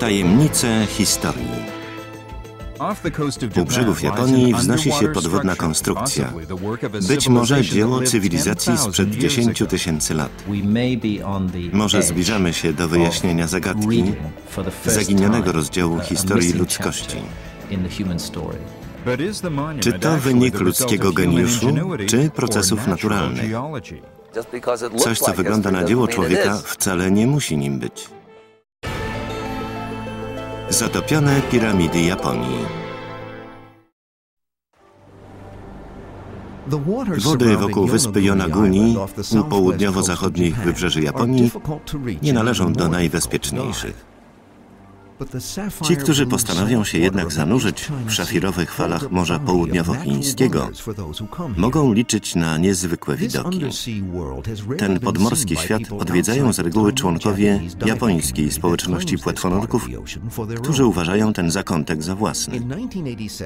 Tajemnice historii. U brzegów Japonii wznosi się podwodna konstrukcja. Być może dzieło cywilizacji sprzed 10 tysięcy lat. Może zbliżamy się do wyjaśnienia zagadki zaginionego rozdziału historii ludzkości. Czy to wynik ludzkiego geniuszu, czy procesów naturalnych? Coś, co wygląda na dzieło człowieka, wcale nie musi nim być. Zatopione piramidy Japonii. Wody wokół wyspy Yonaguni u południowo-zachodnich wybrzeży Japonii nie należą do najbezpieczniejszych. Ci, którzy postanowią się jednak zanurzyć w szafirowych falach Morza Południowochińskiego, mogą liczyć na niezwykłe widoki. Ten podmorski świat odwiedzają z reguły członkowie japońskiej społeczności płetwonurków, którzy uważają ten zakątek za własny.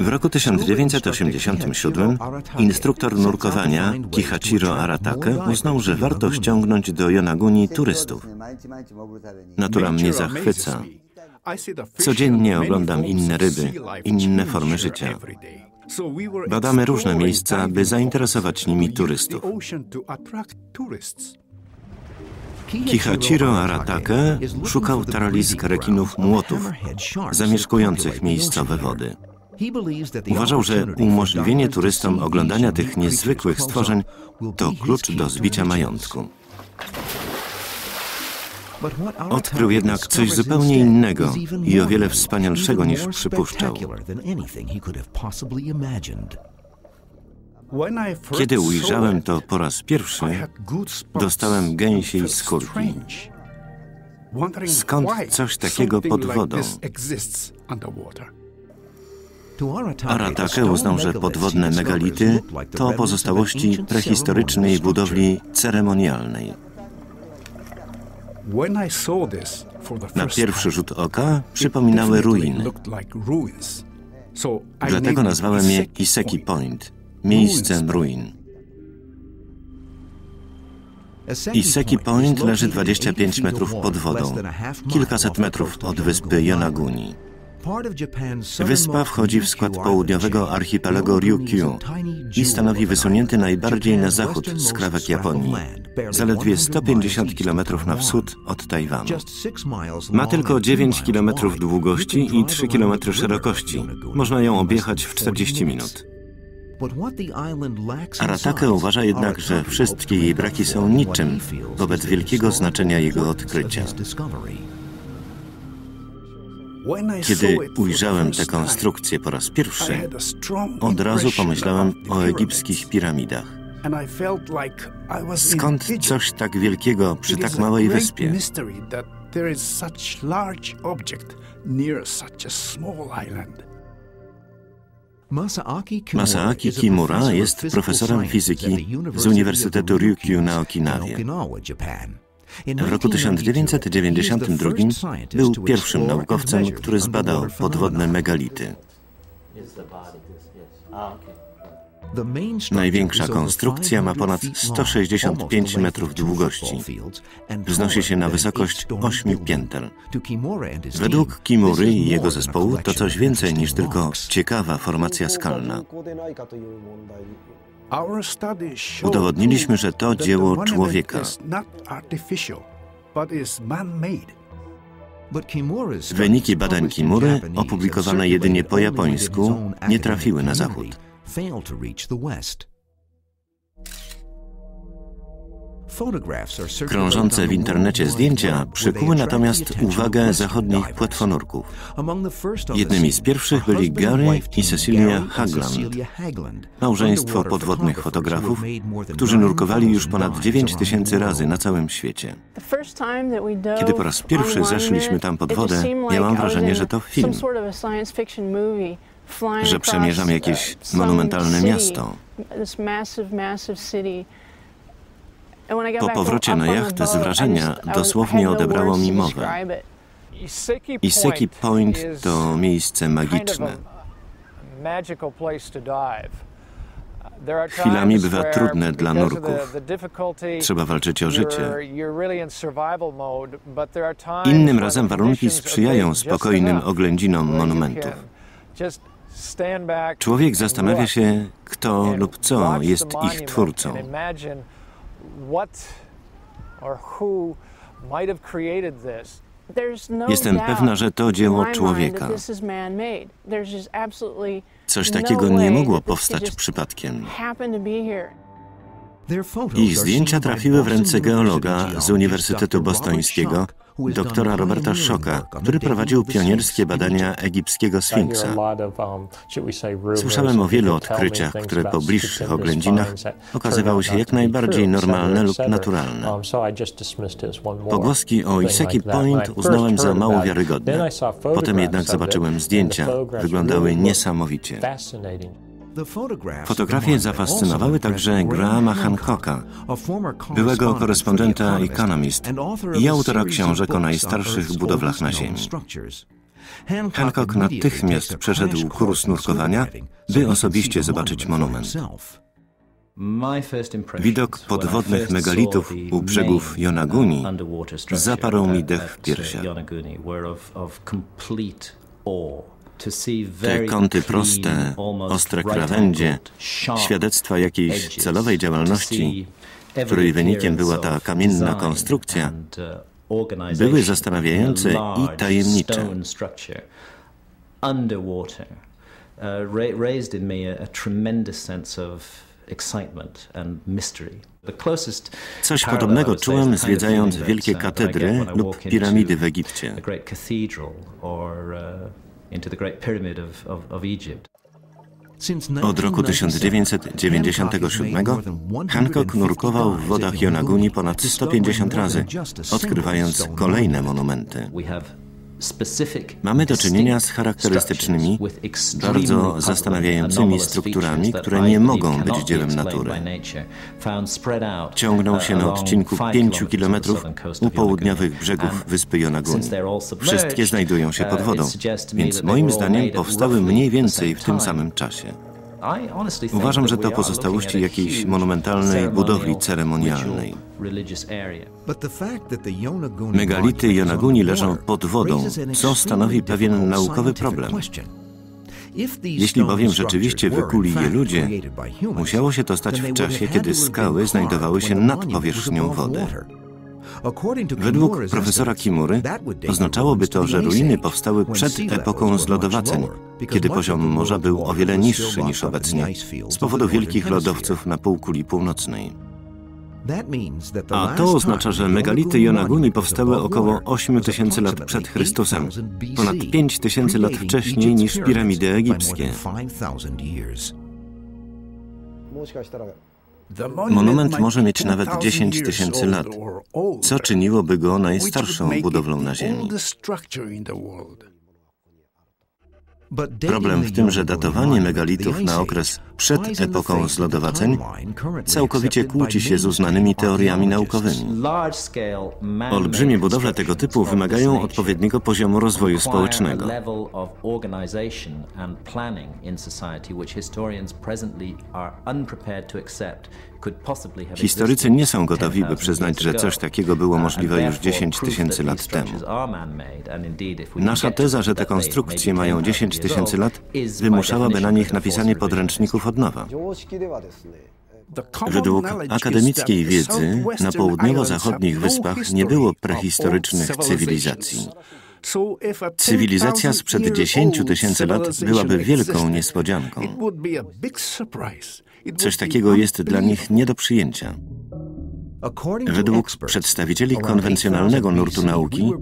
W roku 1987 instruktor nurkowania Kihachiro Aratake uznał, że warto ściągnąć do Yonaguni turystów. Natura mnie zachwyca. Codziennie oglądam inne ryby, inne formy życia. Badamy różne miejsca, by zainteresować nimi turystów. Kihachiro Aratake szukał taralisk rekinów młotów, zamieszkujących miejscowe wody. Uważał, że umożliwienie turystom oglądania tych niezwykłych stworzeń to klucz do zbicia majątku. Odkrył jednak coś zupełnie innego i o wiele wspanialszego niż przypuszczał. Kiedy ujrzałem to po raz pierwszy, dostałem gęsiej skórki. Skąd coś takiego pod wodą? Aratake uznał, że podwodne megality to pozostałości prehistorycznej budowli ceremonialnej. Na pierwszy rzut oka przypominały ruiny. Dlatego nazwałem je Iseki Point, miejscem ruin. Iseki Point leży 25 metrów pod wodą, kilkaset metrów od wyspy Yonaguni. Wyspa wchodzi w skład południowego archipelagu Ryukyu i stanowi wysunięty najbardziej na zachód skrawek Japonii, zaledwie 150 km na wschód od Tajwanu. Ma tylko 9 km długości i 3 km szerokości. Można ją objechać w 40 minut. Aratake uważa jednak, że wszystkie jej braki są niczym wobec wielkiego znaczenia jego odkrycia. Kiedy ujrzałem tę konstrukcję po raz pierwszy, od razu pomyślałem o egipskich piramidach. Skąd coś tak wielkiego przy tak małej wyspie? Masaaki Kimura jest profesorem fizyki z Uniwersytetu Ryukyu na Okinawie. W roku 1992 był pierwszym naukowcem, który zbadał podwodne megality. Największa konstrukcja ma ponad 165 metrów długości. Wznosi się na wysokość 8 pięter. Według Kimury i jego zespołu to coś więcej niż tylko ciekawa formacja skalna. Udowodniliśmy, że to dzieło człowieka. Wyniki badań Kimury, opublikowane jedynie po japońsku, nie trafiły na zachód. Krążące w internecie zdjęcia przykuły natomiast uwagę zachodnich płetwonurków. Jednymi z pierwszych byli Gary i Cecilia Hagland, małżeństwo podwodnych fotografów, którzy nurkowali już ponad 9 tysięcy razy na całym świecie. Kiedy po raz pierwszy zeszliśmy tam pod wodę, miałam wrażenie, że to film, że przemierzam jakieś monumentalne miasto. Po powrocie na jachtę z wrażenia dosłownie odebrało mi mowę. Iseki Point to miejsce magiczne. Chwilami bywa trudne dla nurków. Trzeba walczyć o życie. Innym razem warunki sprzyjają spokojnym oględzinom monumentów. Człowiek zastanawia się, kto lub co jest ich twórcą. Jestem pewna, że to dzieło człowieka. Coś takiego nie mogło powstać przypadkiem. Ich zdjęcia trafiły w ręce geologa z Uniwersytetu Bostońskiego, doktora Roberta Shocka, który prowadził pionierskie badania egipskiego Sfinksa. Słyszałem o wielu odkryciach, które po bliższych oględzinach okazywały się jak najbardziej normalne lub naturalne. Pogłoski o Iseki Point uznałem za mało wiarygodne. Potem jednak zobaczyłem zdjęcia. Wyglądały niesamowicie. Fotografie zafascynowały także Grahama Hancocka, byłego korespondenta Economist i autora książek o najstarszych budowlach na Ziemi. Hancock natychmiast przeszedł kurs nurkowania, by osobiście zobaczyć monument. Widok podwodnych megalitów u brzegów Yonaguni zaparł mi dech w piersiach. Te kąty proste, ostre krawędzie, świadectwa jakiejś celowej działalności, której wynikiem była ta kamienna konstrukcja, były zastanawiające i tajemnicze. raised in me a tremendous sense of Coś podobnego czułem zwiedzając wielkie katedry lub piramidy w Egipcie. Od roku 1997 Hancock nurkował w wodach Yonaguni ponad 150 razy, odkrywając kolejne monumenty. Mamy do czynienia z charakterystycznymi, bardzo zastanawiającymi strukturami, które nie mogą być dziełem natury. Ciągną się na odcinku 5 kilometrów u południowych brzegów wyspy Yonaguni. Wszystkie znajdują się pod wodą, więc moim zdaniem powstały mniej więcej w tym samym czasie. Uważam, że to pozostałości jakiejś monumentalnej budowli ceremonialnej. Megality Yonaguni leżą pod wodą, co stanowi pewien naukowy problem. Jeśli bowiem rzeczywiście wykuli je ludzie, musiało się to stać w czasie, kiedy skały znajdowały się nad powierzchnią wody. Według profesora Kimury oznaczałoby to, że ruiny powstały przed epoką zlodowaceń, kiedy poziom morza był o wiele niższy niż obecnie, z powodu wielkich lodowców na półkuli północnej. A to oznacza, że megality Yonaguni powstały około 8 tysięcy lat przed Chrystusem, ponad 5 tysięcy lat wcześniej niż piramidy egipskie. Monument może mieć nawet 10 tysięcy lat, co czyniłoby go najstarszą budowlą na Ziemi. Problem w tym, że datowanie megalitów na okres przed epoką zlodowaceń całkowicie kłóci się z uznanymi teoriami naukowymi. Olbrzymie budowle tego typu wymagają odpowiedniego poziomu rozwoju społecznego. Historycy nie są gotowi, by przyznać, że coś takiego było możliwe już 10 tysięcy lat temu. Nasza teza, że te konstrukcje mają 10 tysięcy lat, wymuszałaby na nich napisanie podręczników od nowa. Według akademickiej wiedzy na południowo-zachodnich wyspach nie było prehistorycznych cywilizacji. Cywilizacja sprzed 10 tysięcy lat byłaby wielką niespodzianką. Coś takiego jest dla nich nie do przyjęcia. Według przedstawicieli konwencjonalnego nurtu nauki,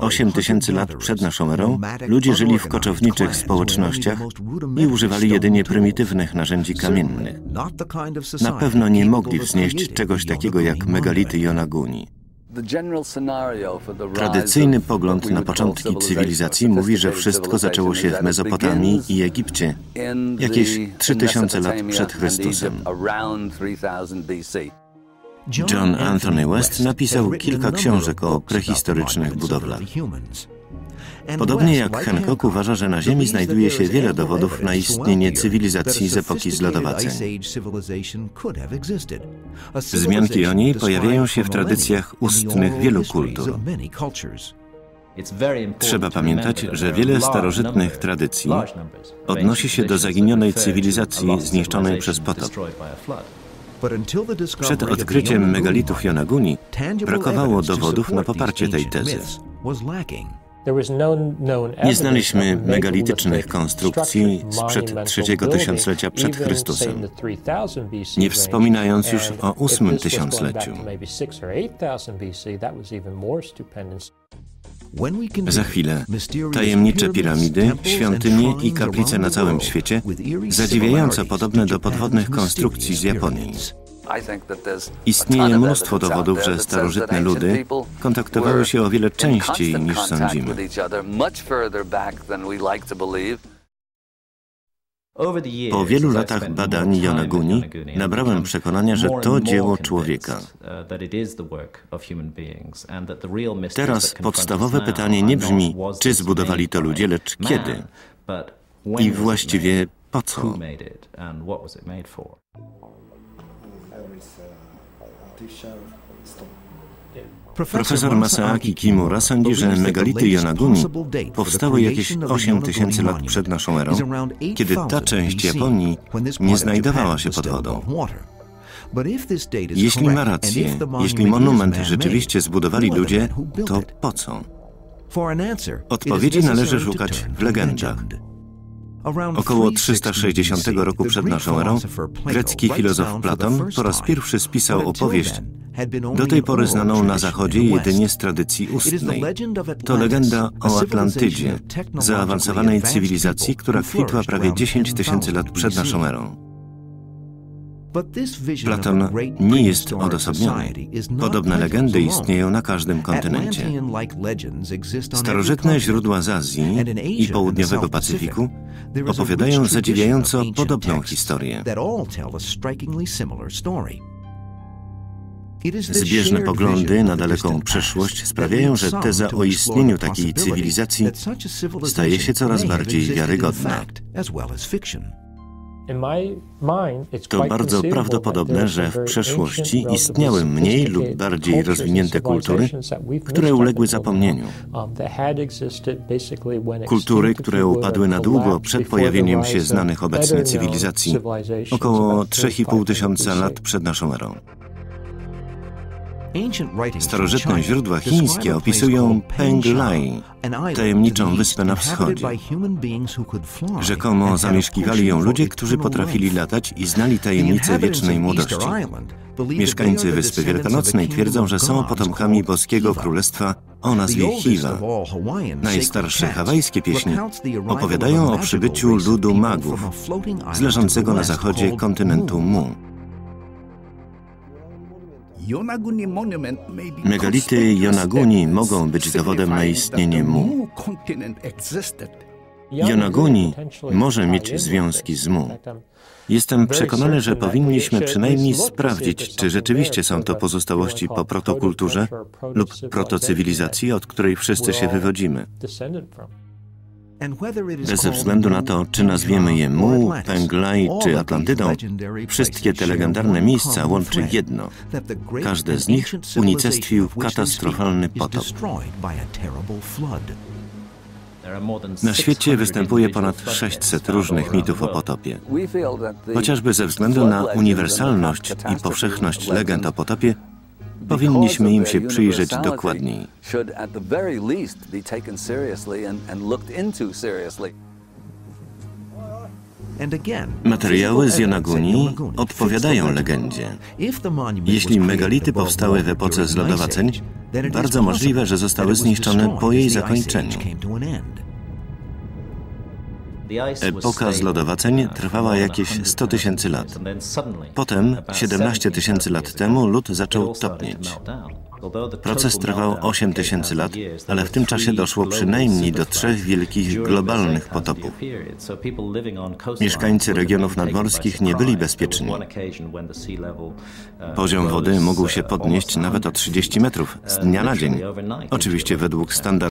8 tysięcy lat przed naszą erą, ludzie żyli w koczowniczych społecznościach i używali jedynie prymitywnych narzędzi kamiennych. Na pewno nie mogli wznieść czegoś takiego jak megality Yonaguni. Tradycyjny pogląd na początki cywilizacji mówi, że wszystko zaczęło się w Mezopotamii i Egipcie, jakieś 3000 lat przed Chrystusem. John Anthony West napisał kilka książek o prehistorycznych budowlach. Podobnie jak Hancock uważa, że na Ziemi znajduje się wiele dowodów na istnienie cywilizacji z epoki zlodowaceń. Wzmianki o niej pojawiają się w tradycjach ustnych wielu kultur. Trzeba pamiętać, że wiele starożytnych tradycji odnosi się do zaginionej cywilizacji zniszczonej przez potop. Przed odkryciem megalitów Yonaguni brakowało dowodów na poparcie tej tezy. Nie znaliśmy megalitycznych konstrukcji sprzed trzeciego tysiąclecia przed Chrystusem, nie wspominając już o ósmym tysiącleciu. Za chwilę. tajemnicze piramidy, świątynie i kaplice na całym świecie, zadziwiająco podobne do podwodnych konstrukcji z Japonii. Istnieje mnóstwo dowodów, że starożytne ludy kontaktowały się o wiele częściej niż sądzimy. Po wielu latach badań Yonaguni nabrałem przekonania, że to dzieło człowieka. Teraz podstawowe pytanie nie brzmi, czy zbudowali to ludzie, lecz kiedy i właściwie po co. Profesor Masaaki Kimura sądzi, że megality Yonaguni powstały jakieś 8 tysięcy lat przed naszą erą, kiedy ta część Japonii nie znajdowała się pod wodą. Jeśli ma rację, jeśli monument rzeczywiście zbudowali ludzie, to po co? Odpowiedzi należy szukać w legendach. Około 360 roku przed naszą erą grecki filozof Platon po raz pierwszy spisał opowieść, do tej pory znaną na Zachodzie jedynie z tradycji ustnej. To legenda o Atlantydzie, zaawansowanej cywilizacji, która kwitła prawie 10 tysięcy lat przed naszą erą. Platon nie jest odosobniony. Podobne legendy istnieją na każdym kontynencie. Starożytne źródła z Azji i południowego Pacyfiku opowiadają zadziwiająco podobną historię. Zbieżne poglądy na daleką przeszłość sprawiają, że teza o istnieniu takiej cywilizacji staje się coraz bardziej wiarygodna. To bardzo prawdopodobne, że w przeszłości istniały mniej lub bardziej rozwinięte kultury, które uległy zapomnieniu. Um, kultury, które upadły na długo przed pojawieniem się znanych obecnie cywilizacji, około 3,5 tysiąca lat przed naszą erą. Starożytne źródła chińskie opisują Penglai, tajemniczą wyspę na wschodzie. Rzekomo zamieszkiwali ją ludzie, którzy potrafili latać i znali tajemnicę wiecznej młodości. Mieszkańcy Wyspy Wielkanocnej twierdzą, że są potomkami boskiego królestwa o nazwie Hiva. Najstarsze hawajskie pieśni opowiadają o przybyciu ludu magów z leżącego na zachodzie kontynentu Mu. Megality Yonaguni mogą być dowodem na istnienie Mu. Yonaguni może mieć związki z Mu. Jestem przekonany, że powinniśmy przynajmniej sprawdzić, czy rzeczywiście są to pozostałości po protokulturze lub protocywilizacji, od której wszyscy się wywodzimy. Bez względu na to, czy nazwiemy je Mu, Penglai czy Atlantydą, wszystkie te legendarne miejsca łączy jedno. Każde z nich unicestwił katastrofalny potop. Na świecie występuje ponad 600 różnych mitów o potopie. Chociażby ze względu na uniwersalność i powszechność legend o potopie, powinniśmy im się przyjrzeć dokładniej. Materiały z Yonaguni odpowiadają legendzie. Jeśli megality powstały w epoce zlodowaceń, bardzo możliwe, że zostały zniszczone po jej zakończeniu. Epoka zlodowaceń trwała jakieś 100 tysięcy lat. Potem, 17 tysięcy lat temu, lód zaczął topnieć. Proces trwał 8 tysięcy lat, ale w tym czasie doszło przynajmniej do trzech wielkich globalnych potopów. Mieszkańcy regionów nadmorskich nie byli bezpieczni. Poziom wody mógł się podnieść nawet o 30 metrów z dnia na dzień, oczywiście według standardów.